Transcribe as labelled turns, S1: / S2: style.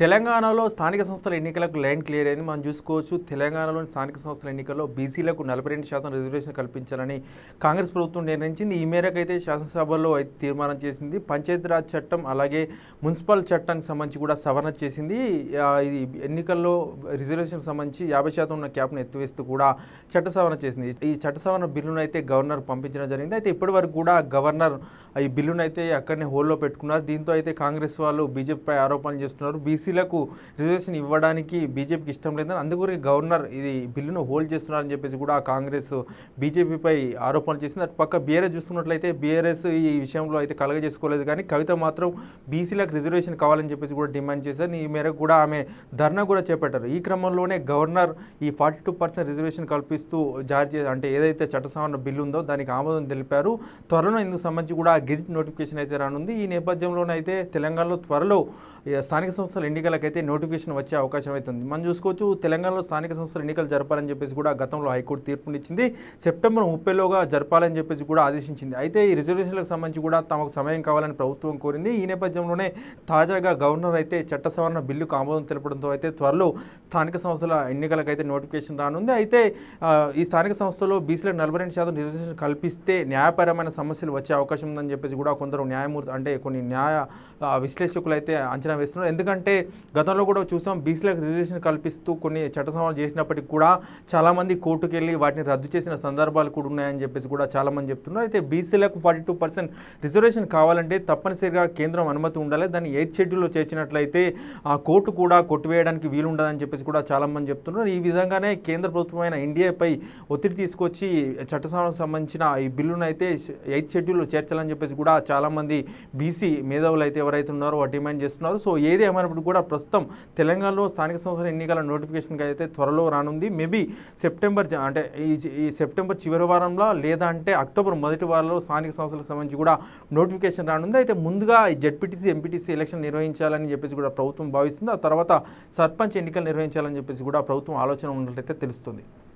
S1: తెలంగాణలో స్థానిక సంస్థల ఎన్నికలకు లైన్ క్లియర్ అయింది. మనం చూసుకోవచ్చు తెలంగాణలోని స్థానిక సంస్థల ఎన్నికల్లో బీసీలకు నలభై రెండు శాతం రిజర్వేషన్ కల్పించాలని కాంగ్రెస్ ప్రభుత్వం నిర్ణయించింది. ఈ మేరకు అయితే శాసనసభలో అయితే తీర్మానం చేసింది. పంచాయతీరాజ్ చట్టం అలాగే మున్సిపల్ చట్టానికి సంబంధించి కూడా సవరణ చేసింది. ఇది ఎన్నికల్లో రిజర్వేషన్ సంబంధించి యాభై శాతం ఉన్న క్యాప్ను ఎత్తివేస్తూ కూడా చట్ట సవరణ చేసింది. ఈ చట్ట సవరణ బిల్లును అయితే గవర్నర్ పంపించడం జరిగింది. అయితే ఇప్పటి వరకు కూడా గవర్నర్ ఈ బిల్లును అయితే అక్కడనే హోల్లో పెట్టుకున్నారు. దీంతో అయితే కాంగ్రెస్ వాళ్ళు బీజేపీపై ఆరోపణలు చేస్తున్నారు. బీసీ బీసీలకు రిజర్వేషన్ ఇవ్వడానికి బీజేపీకి ఇష్టం లేదని అందుకొరకు గవర్నర్ ఇది బిల్లును హోల్డ్ చేస్తున్నారని చెప్పేసి కూడా కాంగ్రెస్ బీజేపీపై ఆరోపణలు చేసింది. అటు పక్క బీఆర్ఎస్ చూసుకున్నట్లయితే బీఆర్ఎస్ ఈ విషయంలో అయితే కలగజేసుకోలేదు కానీ కవిత మాత్రం బీసీలకు రిజర్వేషన్ కావాలని చెప్పేసి కూడా డిమాండ్ చేశారు. ఈ మేరకు కూడా ఆమె ధర్నా కూడా చేపట్టారు. ఈ క్రమంలోనే గవర్నర్ ఈ ఫార్టీ టూ పర్సెంట్ రిజర్వేషన్ కల్పిస్తూ జారీ చే అంటే ఏదైతే చట్టసవరణ బిల్లు ఉందో దానికి ఆమోదం తెలిపారు. త్వరలో ఇందుకు సంబంధించి కూడా గెజిట్ నోటిఫికేషన్ అయితే రానుంది. ఈ నేపథ్యంలోనైతే తెలంగాణలో త్వరలో స్థానిక సంస్థల ఎన్నికలకైతే నోటిఫికేషన్ వచ్చే అవకాశం అయితే ఉంది. మనం చూసుకోవచ్చు తెలంగాణలో స్థానిక సంస్థల ఎన్నికలు జరపాలని చెప్పేసి కూడా గతంలో హైకోర్టు తీర్పునిచ్చింది. సెప్టెంబర్ ముప్పైలోగా జరపాలని చెప్పేసి కూడా ఆదేశించింది. అయితే ఈ రిజర్వేషన్లకు సంబంధించి కూడా తమకు సమయం కావాలని ప్రభుత్వం కోరింది. ఈ నేపథ్యంలోనే తాజాగా గవర్నర్ అయితే చట్ట సవరణ బిల్లుకు ఆమోదం తెలపడంతో అయితే త్వరలో స్థానిక సంస్థల ఎన్నికలకైతే నోటిఫికేషన్ రానుంది. అయితే ఈ స్థానిక సంస్థలో బీసీలకు నలభై రెండు శాతం రిజర్వేషన్ కల్పిస్తే న్యాయపరమైన సమస్యలు వచ్చే అవకాశం ఉందని చెప్పేసి కూడా కొందరు న్యాయమూర్తి అంటే కొన్ని న్యాయ విశ్లేషకులు అయితే అంచనా వేస్తున్నారు. ఎందుకంటే గతంలో కూడా చూసాం బీసీలకు రిజర్వేషన్ కల్పిస్తూ కొన్ని చట్ట సవరణ చేసినప్పటికీ కూడా చాలామంది కోర్టుకు వెళ్ళి వాటిని రద్దు చేసిన సందర్భాలు కూడా ఉన్నాయని చెప్పేసి కూడా చాలామంది చెప్తున్నారు. అయితే బీసీలకు ఫార్టీ టూ పర్సెంట్ రిజర్వేషన్ కావాలంటే తప్పనిసరిగా కేంద్రం అనుమతి ఉండాలి. దాన్ని ఎయిత్ షెడ్యూల్లో చేర్చినట్లయితే ఆ కోర్టు కూడా కొట్టివేయడానికి వీలు ఉండదని చెప్పేసి కూడా చాలామంది చెప్తున్నారు. ఈ విధంగానే కేంద్ర ప్రభుత్వమైన ఇండియాపై ఒత్తిడి తీసుకొచ్చి చట్ట సంబంధించిన ఈ బిల్లును అయితే ఎయిత్ షెడ్యూల్లో చేర్చాలని చెప్పేసి కూడా చాలామంది బీసీ మేధావులు అయితే ఎవరైతే ఉన్నారో డిమాండ్ చేస్తున్నారు. సో ఏది ఏమైనప్పుడు కూడా ప్రస్తుతం తెలంగాణలో స్థానిక సంస్థల ఎన్నికల నోటిఫికేషన్కి అయితే త్వరలో రానుంది. మేబీ సెప్టెంబర్ అంటే ఈ సెప్టెంబర్ చివరి వారంలో లేదా అంటే అక్టోబర్ మొదటి వారంలో స్థానిక సంస్థలకు సంబంధించి కూడా నోటిఫికేషన్ రానుంది. అయితే ముందుగా ఈ జెడ్పీటీసీ ఎంపీటీసీ ఎలక్షన్ నిర్వహించాలని చెప్పేసి కూడా ప్రభుత్వం భావిస్తుంది. ఆ తర్వాత సర్పంచ్ ఎన్నికలు నిర్వహించాలని చెప్పేసి కూడా ప్రభుత్వం ఆలోచన ఉన్నట్లయితే తెలుస్తుంది.